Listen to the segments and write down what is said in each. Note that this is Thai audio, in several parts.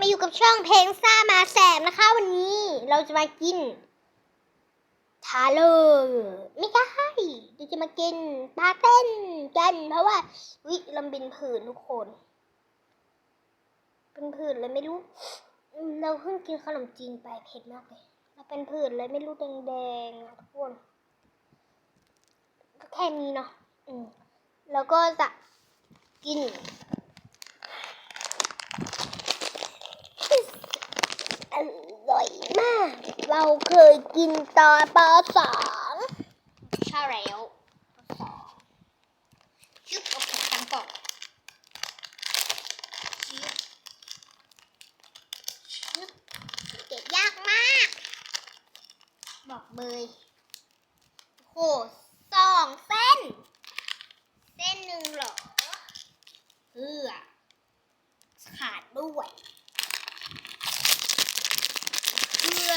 มาอยู่กับช่องเพลงซ่ามาแสบนะคะ วันนี้เราจะมากินทาเลอร์ไม่ได้เราจะมากินปลาเต้นกัน เพราะว่าวิลำบินผื่นทุกคน เป็นผื่นเลยไม่รู้ เราเพิ่งกินขนมจีนไปเผ็ดมากเลยเราเป็นผื่นเลยไม่รู้แดงๆอะทุกคนก็แค่นี้เนาะอืมแล้วก็จะกิน อร่อยมาก เราเคยกินตอนปสองใช่แล้วปสองชึบโอเคตั้งกล่องชึบชึบเก็บยากมาก บอกเบยโหสองเส้น เส้นหนึ่งเหรอเพื่อขาดด้วย เพื่อ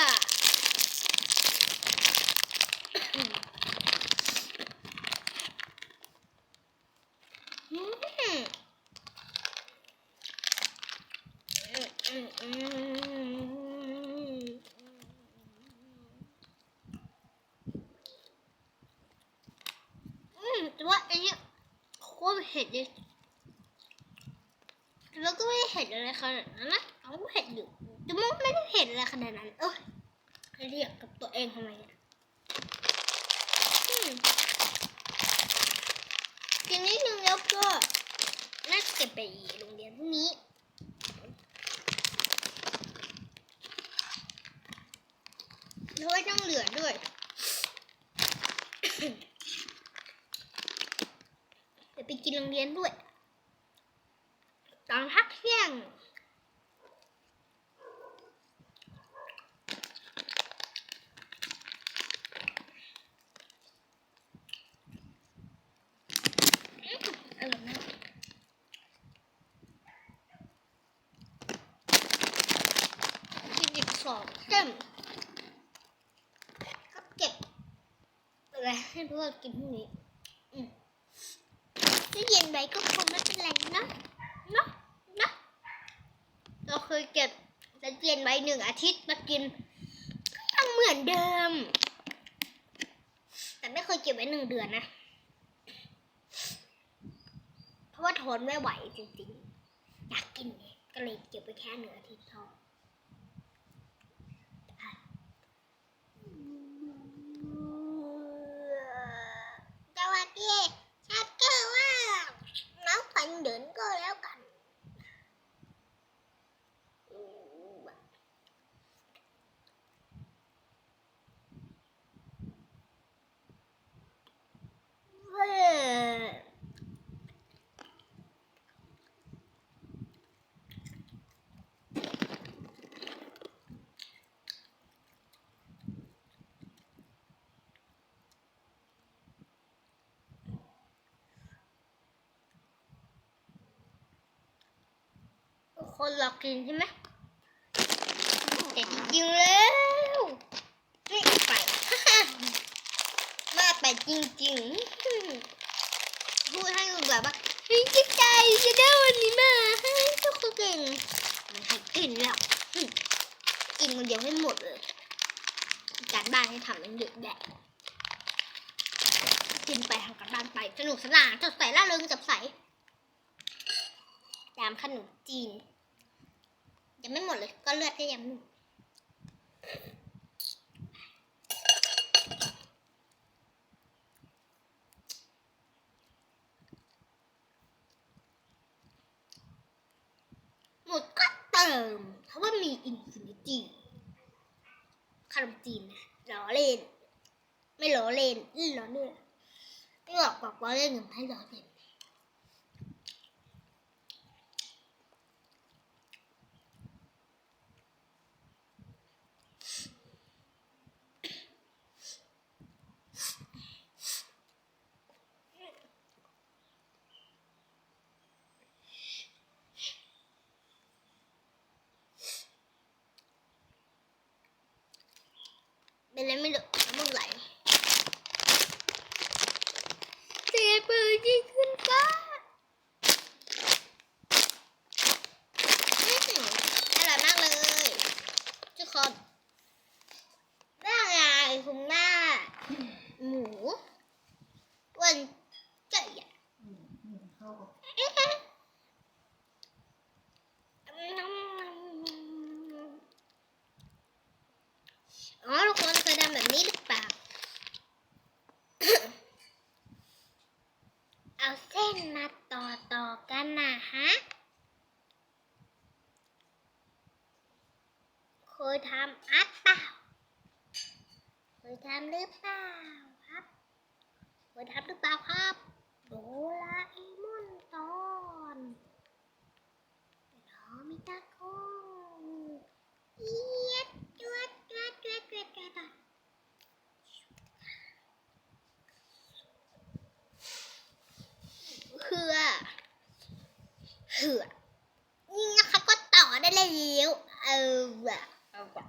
อืมอืมอืมอืมแต่ว่าอันเนี้ยโค ตรเผ็ดเลยแล้วก็ไม่ได้เผ็ดอะไรขนาดนั้นนะเอาก็เผ็ดอยู่แต่มันไม่ได้เผ็ดอะไรขนาดนั้น เออเรียกกับตัวเองทำไมอะอืมกินนิดนึงแล้วก็น่าจะเก็บไปโรงเรียนพรุ่งนี้เพราะว่าต้องเหลือด้วย เดี๋ยวไปกินโรงเรียนด้วย ตอนพักเที่ยงอร่อยมากกินอีกสองเต็มก็เก็บอะไรให้พวกกินพรุ่งนี้ ถ้าเย็นไปก็คงไม่เป็นไรเนอะเนอะเนอะเราเคยเก็บแล้วเย็นไว้หนึ่งอาทิตย์มากินก็ยังเหมือนเดิม แต่ไม่เคยเก็บไว้หนึ่งเดือนนะ เพราะว่าทนไม่ไหวจริงๆ อยากกินก็เลยเก็บไว้แค่หนึ่งอาทิตย์เท่าอะสวัสดีชักเกอร์ว่า น้องฝันเดินก็แล้วกันอืมเว้ย คนหลอกกินใช่ไหมแต่จริงๆแล้วไม่ไปมาไปจริงๆพูดให้ดูแบบว่าเฮ้ยจิตใจจะได้วันนี้มาให้ทุกคนกินไม่ให้กินแล้วกินคนเดียวให้หมดเลยการบ้านให้ทำมันเยอะแยะกินไปทำการบ้านไปสนุกสนานสดใสร่าเริงจับใสยามขนมจีน ยังไม่หมดเลย ก็เลือดก็ยังไม่หมดหมดก็เติม เพราะว่ามีอินฟินิตี้ขนมจีนนะล้อเล่น ไม่ล้อเล่นอื้อล้อเล่นไม่บอกบอกว่าเล่นหนึ่งให้ล้อเล่น อะไรไม่รู้น้ำมันไหลเสียปืนยิงขึ้นฟ้า เส้นมาต่อต่อกันนะฮะเคยทำอัดเปล่าเคยทำหรือเปล่าครับเคยทำหรือเปล่าครับ เหือนี่นะคะก็ต่อได้แล้วเออว่ะเอาว่ะ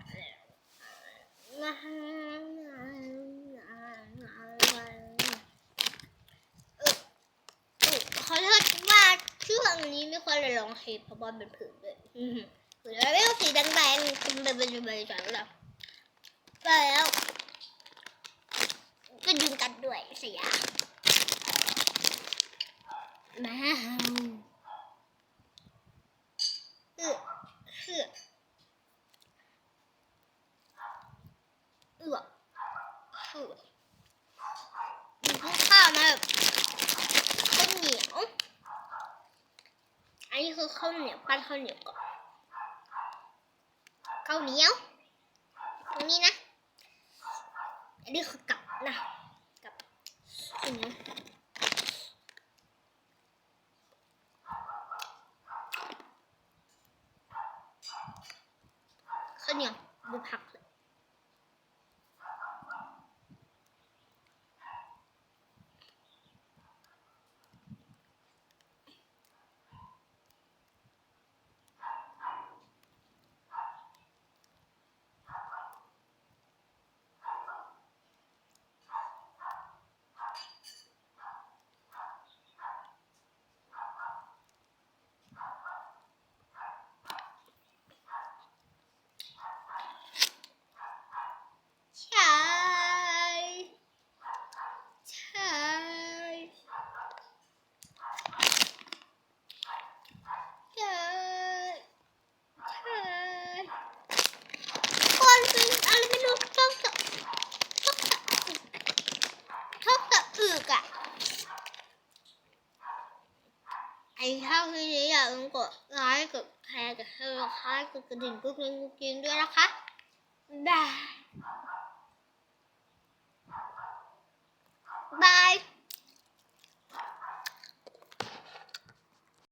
ขาเรียกว่าช่วงนี้ไม่ค่อยได้ร้องเพลงเพราะว่าเป็นผื่นเลยผื่นแล้วเรียกสีแดงๆเป็นใบใบใบจังแล้วไปแล้วก็ดึงกันด้วยเสียมาเออเออเออเออมีข้าวนะแบบ ข้าวเหนียว อันนี้ คือข้าวเหนียวปั้นข้าวเหนียวก่อนข้าวเหนียวตรงนี้นะอันนี้คือกับนะกับข้าวเนียวข้าวเหนียวดูผัก คลินี้อย่าลืมกดไลค์กดแชร์กดซับสครต์กดกระดิ่งกุ๊กกิ้งกุ๊กกิ้งด้วยนะคะบายบาย